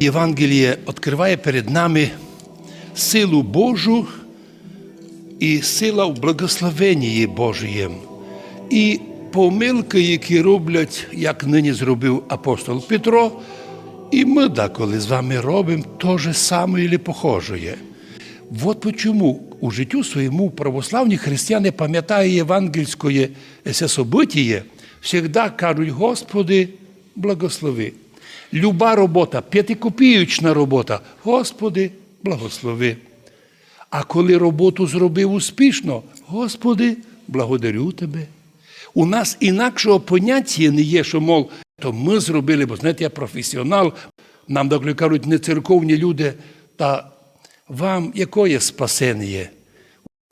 Євангеліє відкриває перед нами силу Божу і сила в благословенні Божієм. І помилки, які роблять, як нині зробив апостол Петро, і ми деколи з вами робимо те же саме і похоже. Вот почему у життю своєму православні християни пам'ятають євангельське событие, завжди кажуть, Господи, благослови. Люба робота, п'ятикопіючна робота, Господи, благослови. А коли роботу зробив успішно, Господи, благодарю Тебе. У нас інакшого поняття не є, що, мов, то ми зробили, бо знаєте, я професіонал, нам деколи кажуть, не церковні люди, та вам якое спасення?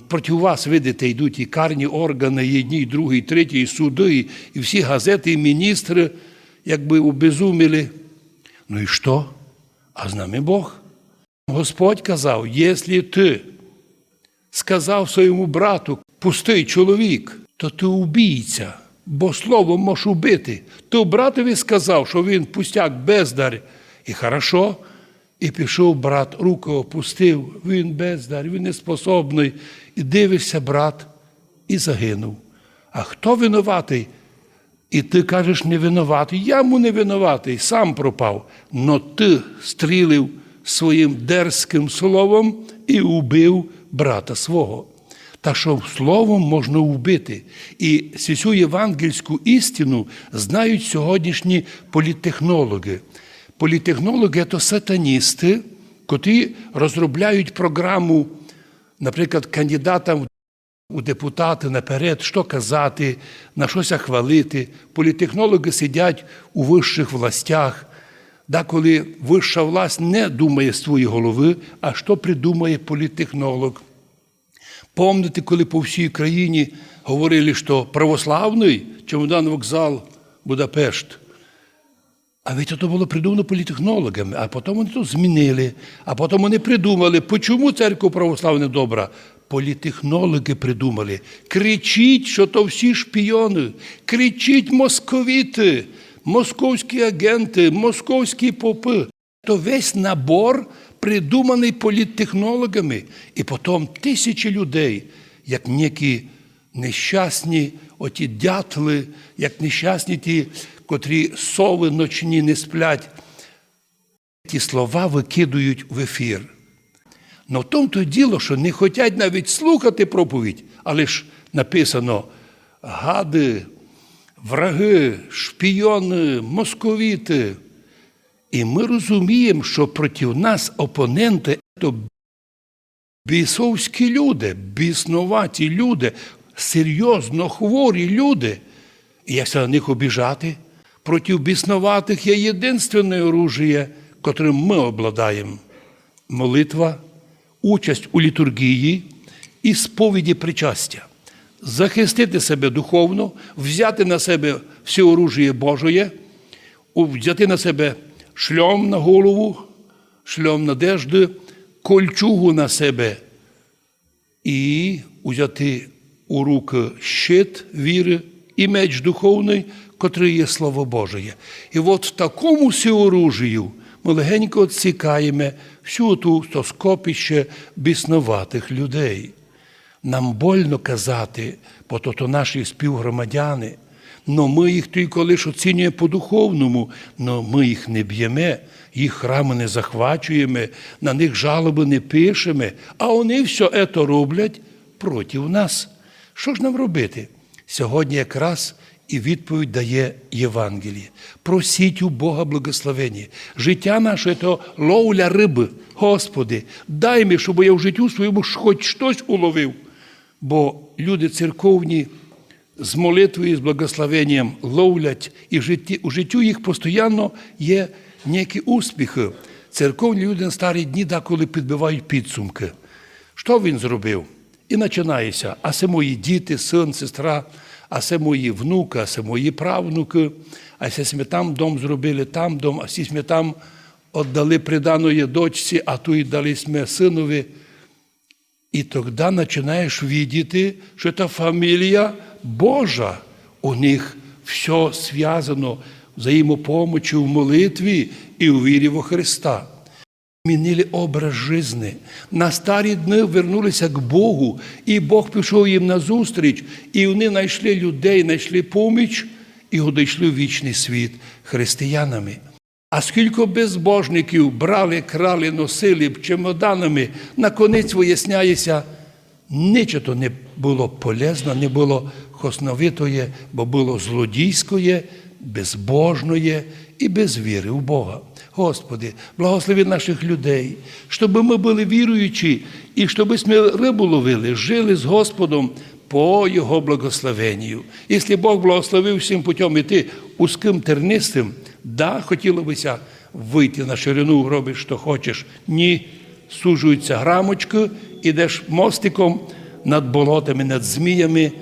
Проти вас, видите, йдуть і карні органи, і одні, і другі, і треті, і суди, і, всі газети, і міністри, якби обезуміли. Ну і що? А з нами Бог. Господь казав, якщо ти сказав своєму брату, пустий чоловік, то ти убійця, бо словом можеш убити. То братові сказав, що він пустяк бездар, і хорошо. І пішов брат, руку опустив, він бездар, він неспособний. І дивишся, брат, і загинув. А хто винуватий? І ти кажеш, не винуватий. Я йому не винуватий, сам пропав. Но ти стрілив своїм дерзким словом і убив брата свого. Та що словом можна вбити. І цю євангельську істину знають сьогоднішні політтехнологи. Політехнологи це сатаністи, котрі розробляють програму, наприклад, кандидатам у депутати наперед, що казати, на щось хвалити. Політехнологи сидять у вищих властях, деколи вища власть не думає з твоєї голови, а що придумає політтехнолог. Помните, коли по всій країні говорили, що православний чемодан вокзал Будапешт. А ведь це було придумано політехнологами, а потім вони тут змінили, а потім вони придумали, чому церква православна добра. Політехнологи придумали. Кричіть, що то всі шпіони, кричіть московіти, московські агенти, московські попи. То весь набор придуманий політтехнологами. І потім тисячі людей, як некі нещасні оті дятли, як нещасні ті, котрі сови ночні не сплять, ті слова викидують в ефір. Но в тому то діло, що не хочуть навіть слухати проповідь, але ж написано гади, враги, шпійони, московіти. І ми розуміємо, що проти нас опоненти то бісовські люди, біснуваті люди, серйозно хворі люди. І як на них обіжати? Проти біснуватих є єдинственне оружие, котрим ми обладаємо. Молитва, участь у літургії і сповіді причастя. Захистити себе духовно, взяти на себе все оружие Божоє, взяти на себе шльом на голову, шльом надежди, кольчугу на себе і взяти у руки щит віри і меч духовний, котрий є Слово Божє. І от в такому сіоружію ми легенько відсікаємо всю ту то скопіще біснуватих людей. Нам больно казати, бо то, то наші співгромадяни. Но ми їх тільки лише оцінюємо по-духовному, но ми їх не б'ємо, їх храми не захвачуємо, на них жалоби не пишемо, а вони все це роблять проти нас. Що ж нам робити? Сьогодні якраз і відповідь дає Євангеліє. Просіть у Бога благословення. Життя наше то ловля риби. Господи, дай мені, щоб я в життю своєму хоч щось уловив. Бо люди церковні з молитвою, з благословенням ловлять, і в житті, у життю їх постійно є неякі успіхи. Церковні люди на старі дні деколи підбивають підсумки. Що він зробив? І починається, а це мої діти, син, сестра, а це мої внуки, а це мої правнуки, а це ми там дом зробили, там дом, а всі ми там віддали приданої дочці, а ту і дали ми синові. І тоді починаєш видіти, що це фамілія Божа. У них все зв'язано взаимопомощи в молитві і у вірі во Христа. Змінили образ жизни. На старі дни вернулися к Богу, і Бог пішов їм на зустріч, і вони знайшли людей, знайшли поміч і одійшли в вічний світ християнами. А скільки безбожників брали, крали, носили чемоданами, наконець виясняється, нічого не було полезно, не було хосновитоє, бо було злодійськое, безбожне і без віри в Бога. Господи, благослови наших людей, щоб ми були віруючі і щоб ми рибу ловили, жили з Господом по Його благословенню. Якщо Бог благословив всім путем іти узким тернистим, да, хотілося б вийти на ширину, робиш, що хочеш. Ні, сужується грамочку, ідеш мостиком над болотами, над зміями,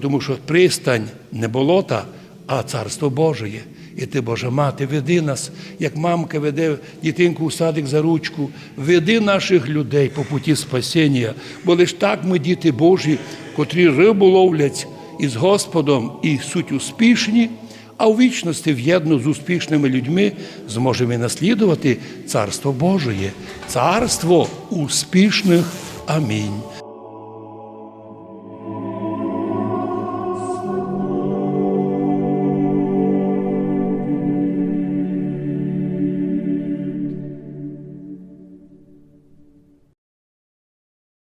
тому що пристань не болота, а царство Божеє. І ти, Божа мати, веди нас, як мамка веде дитинку у садик за ручку, веди наших людей по путі спасіння, бо лиш так ми, діти Божі, котрі рибу ловлять із Господом і суть успішні, а у вічності в'єдно з успішними людьми зможемо і наслідувати Царство Божеє, царство успішних. Амінь.